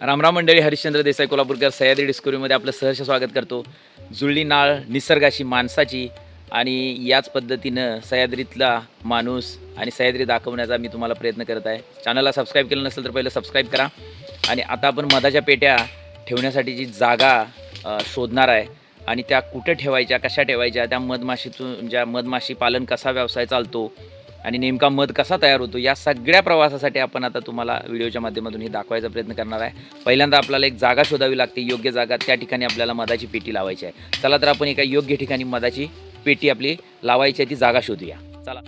रामराम मंडळी हरिश्चंद्र देसाई कोल्हापूरकर सह्याद्री डिस्कवरीमध्ये आपलं सहर्ष स्वागत करतो. जुळली नाळ निसर्गाशी माणसाची आणि याच पद्धतीनं सह्याद्रीतला माणूस आणि सह्याद्री दाखवण्याचा मी तुम्हाला प्रयत्न करत आहे. चॅनलला सबस्क्राईब केलं नसेल तर पहिलं सबस्क्राईब करा. आणि आता आपण मधाच्या पेट्या ठेवण्यासाठीची जागा शोधणार आहे आणि त्या कुठं ठेवायच्या कशा ठेवायच्या त्या मधमाशीतून ज्या मधमाशी पालन कसा व्यवसाय चालतो आणि नेमका मध कसा तयार होतो या सगळ्या प्रवासासाठी आपण आता तुम्हाला व्हिडिओच्या माध्यमातून हे दाखवायचा प्रयत्न करणार आहे. पहिल्यांदा आपल्याला एक जागा शोधावी लागते योग्य जागा. त्या ठिकाणी आपल्याला मधाची पेटी लावायची आहे. चला तर आपण एका योग्य ठिकाणी मधाची पेटी आपली लावायची आहे ती जागा शोधूया. चला.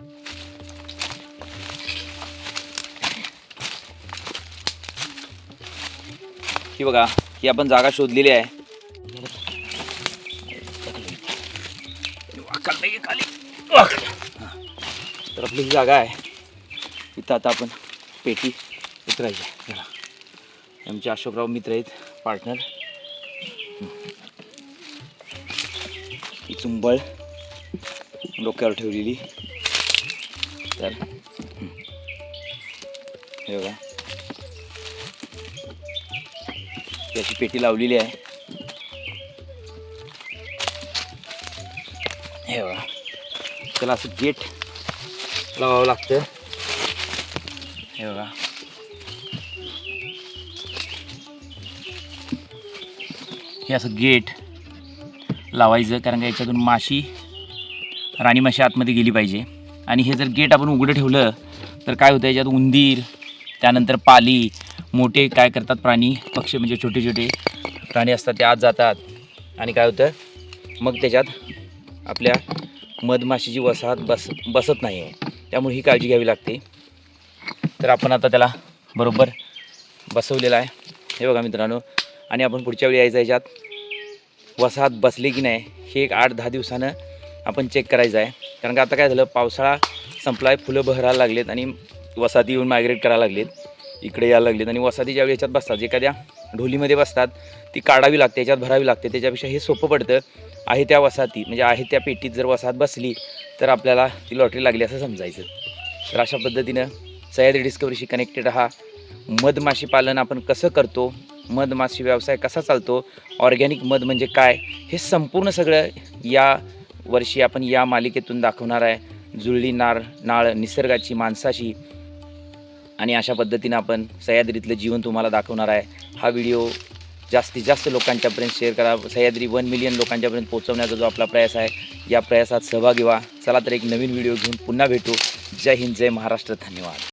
ही बघा ही आपण जागा शोधलेली आहे. तर आपली ही जागा आहे इथं आता आपण पेटी उतरायची आहे. बघा. आमचे अशोकराव मित्र आहेत पार्टनर ही चुंबळ डोक्यावर ठेवलेली. तर हे बघा. याची पेटी लावलेली आहे. हे बघा. त्याला असं गेट लावावं लागतं हे बघा. हे असं गेट लावायचं कारण का याच्यातून माशी राणी माशी आतमध्ये गेली पाहिजे. आणि हे जर गेट आपण उघडं ठेवलं तर काय होतं? याच्यात उंदीर त्यानंतर पाली मोठे काय करतात प्राणी? पक्षी म्हणजे छोटे छोटे प्राणी असतात ते आत जातात. आणि काय होतं? मग त्याच्यात आपल्या मधमाशीची वसाहत बस बसत नाही आहे त्यामुळे ही काळजी घ्यावी लागते. तर आपण आता त्याला बरोबर बसवलेला आहे. हे बघा मित्रांनो आणि आपण पुढच्या वेळी यायचं याच्यात. वसाहत बसली की नाही हे एक आठ दहा दिवसानं आपण चेक करायचं आहे. कारण का आता काय झालं पावसाळा संपला आहे फुलं बहरायला लागलेत आणि वसाहती येऊन मायग्रेट करायला लागलेत. इकडे यायला लागलेत. आणि वसाहती ज्यावेळी याच्यात बसतात एखाद्या ढोलीमध्ये बसतात ती काढावी लागते याच्यात भरावी लागते. त्याच्यापेक्षा हे सोपं पडतं. आहे त्या वसाहती म्हणजे आहे त्या पेटीत जर वसाहत बसली तर आपल्याला ती लॉटरी लागली असं समजायचं. तर अशा पद्धतीनं सह्याद्री डिस्कवरीशी कनेक्टेड हा मधमाशी पालन आपण कसं करतो? मधमाशी व्यवसाय कसा चालतो? ऑर्गॅनिक मध म्हणजे काय? हे संपूर्ण सगळं या वर्षी आपण या मालिकेतून दाखवणार आहे. जुळली नार नाळ निसर्गाची माणसाशी. आणि अशा पद्धतीनं आपण सह्याद्रीतलं जीवन तुम्हाला दाखवणार आहे. हा व्हिडिओ जास्तीत जास्त लोकांच्यापर्यंत शेअर करा. सह्याद्री वन मिलियन लोकांच्यापर्यंत पोहोचवण्याचा जो आपला प्रयास आहे या प्रयासात सहभागी व्हा. चला तर एक नवीन व्हिडिओ घेऊन पुन्हा भेटू. जय हिंद जय महाराष्ट्र. धन्यवाद.